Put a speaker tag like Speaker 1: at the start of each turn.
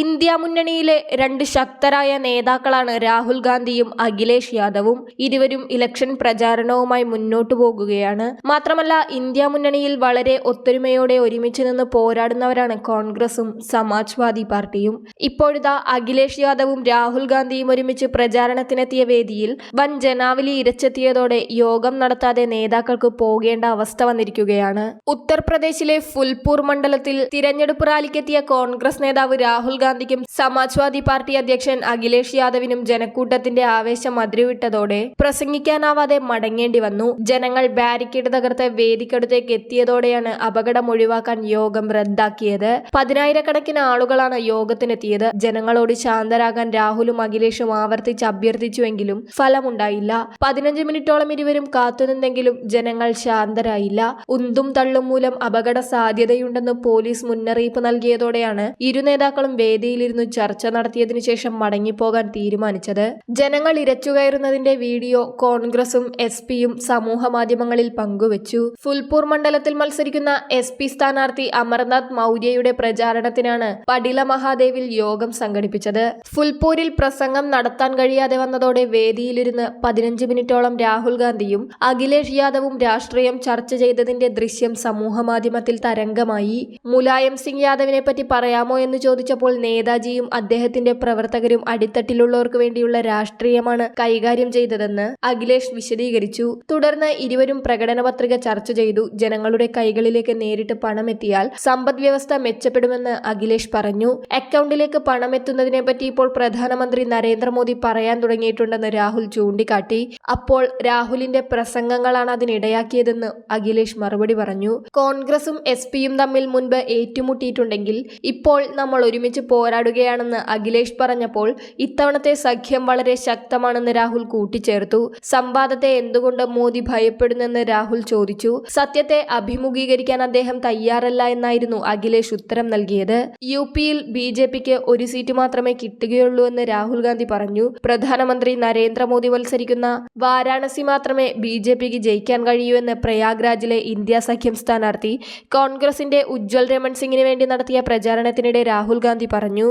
Speaker 1: India മുന്നണിയിലെ രണ്ട് ശക്തരായ നേതാക്കളാണ് രാഹുൽ ഗാന്ധിയും അഖിലേഷ് യാദവും. ഇരുവരും ഇലക്ഷൻ പ്രചാരണവുമായി മുന്നോട്ടു പോകുകയാണ്. മാത്രമല്ല ഇന്ത്യ മുന്നണിയിൽ വളരെ ഒത്തൊരുമയോടെ ഒരുമിച്ച് നിന്ന് പോരാടുന്നവരാണ് കോൺഗ്രസും സമാജ്വാദി പാർട്ടിയും. ഇപ്പോഴിതാ അഖിലേഷ് യാദവും രാഹുൽ ഗാന്ധിയും ഒരുമിച്ച് പ്രചാരണത്തിനെത്തിയ വേദിയിൽ വൻ ജനാവലി ഇരച്ചെത്തിയതോടെ യോഗം നടത്താതെ നേതാക്കൾക്ക് പോകേണ്ട അവസ്ഥ വന്നിരിക്കുകയാണ്. ഉത്തർപ്രദേശിലെ ഫുൽപൂർ മണ്ഡലത്തിൽ തിരഞ്ഞെടുപ്പ് റാലിക്കെത്തിയ കോൺഗ്രസ് നേതാവ് രാഹുൽ ഗാന്ധിക്കും സമാജ്വാദി പാർട്ടി അധ്യക്ഷൻ അഖിലേഷ് യാദവിനും ജനക്കൂട്ടത്തിന്റെ ആവേശം അതിരുവിട്ടതോടെ പ്രസംഗിക്കാനാവാതെ മടങ്ങേണ്ടി വന്നു. ജനങ്ങൾ ബാരിക്കേഡ് തകർത്ത് വേദിക്കടുത്തേക്ക് എത്തിയതോടെയാണ് അപകടം ഒഴിവാക്കാൻ യോഗം റദ്ദാക്കിയത്. പതിനായിരക്കണക്കിന് ആളുകളാണ് യോഗത്തിനെത്തിയത്. ജനങ്ങളോട് ശാന്തരാകാൻ രാഹുലും അഖിലേഷും ആവർത്തിച്ച് അഭ്യർത്ഥിച്ചുവെങ്കിലും ഫലമുണ്ടായില്ല. പതിനഞ്ച് മിനിറ്റോളം ഇരുവരും കാത്തുനിന്നെങ്കിലും ജനങ്ങൾ ശാന്തരായില്ല. ഉന്തും തള്ളും മൂലം അപകട സാധ്യതയുണ്ടെന്ന് പോലീസ് മുന്നറിയിപ്പ് നൽകിയതോടെയാണ് ഇരു നേതാക്കളും വേദിയിലിരുന്ന് ചർച്ച നടത്തിയതിനു ശേഷം മടങ്ങിപ്പോകാൻ തീരുമാനിച്ചത്. ജനങ്ങൾ ഇരച്ചുകയറുന്നതിന്റെ വീഡിയോ കോൺഗ്രസും എസ് പിയും സമൂഹ മാധ്യമങ്ങളിൽ പങ്കുവച്ചു. ഫുൽപൂർ മണ്ഡലത്തിൽ മത്സരിക്കുന്ന എസ് പി സ്ഥാനാർത്ഥി അമർനാഥ് മൗര്യയുടെ പ്രചാരണത്തിനാണ് പടില മഹാദേവിൽ യോഗം സംഘടിപ്പിച്ചത്. ഫുൽപൂരിൽ പ്രസംഗം നടത്താൻ കഴിയാതെ വന്നതോടെ വേദിയിലിരുന്ന് പതിനഞ്ച് മിനിറ്റോളം രാഹുൽ ഗാന്ധിയും അഖിലേഷ് യാദവും രാഷ്ട്രീയം ചർച്ച ചെയ്തതിന്റെ ദൃശ്യം സമൂഹമാധ്യമത്തിൽ തരംഗമായി. മുലായം സിംഗ് യാദവിനെ പറ്റി പറയാമോ എന്ന് ചോദിച്ചപ്പോൾ നേതാജിയും അദ്ദേഹത്തിന്റെ പ്രവർത്തകരും അടിത്തട്ടിലുള്ളവർക്ക് വേണ്ടിയുള്ള രാഷ്ട്രീയമാണ് കൈകാര്യം ചെയ്തതെന്ന് അഖിലേഷ് വിശദീകരിച്ചു. തുടർന്ന് ഇരുവരും പ്രകടന പത്രിക ചർച്ച ചെയ്തു. ജനങ്ങളുടെ കൈകളിലേക്ക് നേരിട്ട് പണമെത്തിയാൽ സമ്പദ് വ്യവസ്ഥ മെച്ചപ്പെടുമെന്ന് അഖിലേഷ് പറഞ്ഞു. അക്കൗണ്ടിലേക്ക് പണമെത്തുന്നതിനെ പറ്റി ഇപ്പോൾ പ്രധാനമന്ത്രി നരേന്ദ്രമോദി പറയാൻ തുടങ്ങിയിട്ടുണ്ടെന്ന് രാഹുൽ ചൂണ്ടിക്കാട്ടി. അപ്പോൾ രാഹുലിന്റെ പ്രസംഗങ്ങളാണ് അതിനിടയാക്കിയതെന്ന് അഖിലേഷ് മറുപടി പറഞ്ഞു. കോൺഗ്രസും എസ് പിയും തമ്മിൽ മുൻപ് ഏറ്റുമുട്ടിയിട്ടുണ്ടെങ്കിൽ ഇപ്പോൾ നമ്മൾ ഒരുമിച്ച് പോരാടുകയാണെന്ന് അഖിലേഷ് പറഞ്ഞപ്പോൾ ഇത്തവണത്തെ സഖ്യം വളരെ ശക്തമാണെന്ന് രാഹുൽ കൂട്ടിച്ചേർത്തു. സംവാദത്തെ എന്തുകൊണ്ട് മോദി ഭയപ്പെടുന്നെന്ന് രാഹുൽ ചോദിച്ചു. സത്യത്തെ അഭിമുഖീകരിക്കാൻ അദ്ദേഹം തയ്യാറല്ല എന്നായിരുന്നു അഖിലേഷ് ഉത്തരം നൽകിയത്. യു പിയിൽ ബി ജെ പിക്ക് ഒരു സീറ്റ് മാത്രമേ കിട്ടുകയുള്ളൂ എന്ന് രാഹുൽ ഗാന്ധി പറഞ്ഞു. പ്രധാനമന്ത്രി നരേന്ദ്രമോദി മത്സരിക്കുന്ന വാരാണസി മാത്രമേ ബി ജെ പിക്ക് ജയിക്കാൻ കഴിയൂ എന്ന് പ്രയാഗ്രാജിലെ ഇന്ത്യ സഖ്യം സ്ഥാനാർത്ഥി കോൺഗ്രസിന്റെ ഉജ്ജ്വൽ രമൺ സിംഗിന് വേണ്ടി നടത്തിയ പ്രചാരണത്തിനിടെ രാഹുൽ ഗാന്ധി പറഞ്ഞു.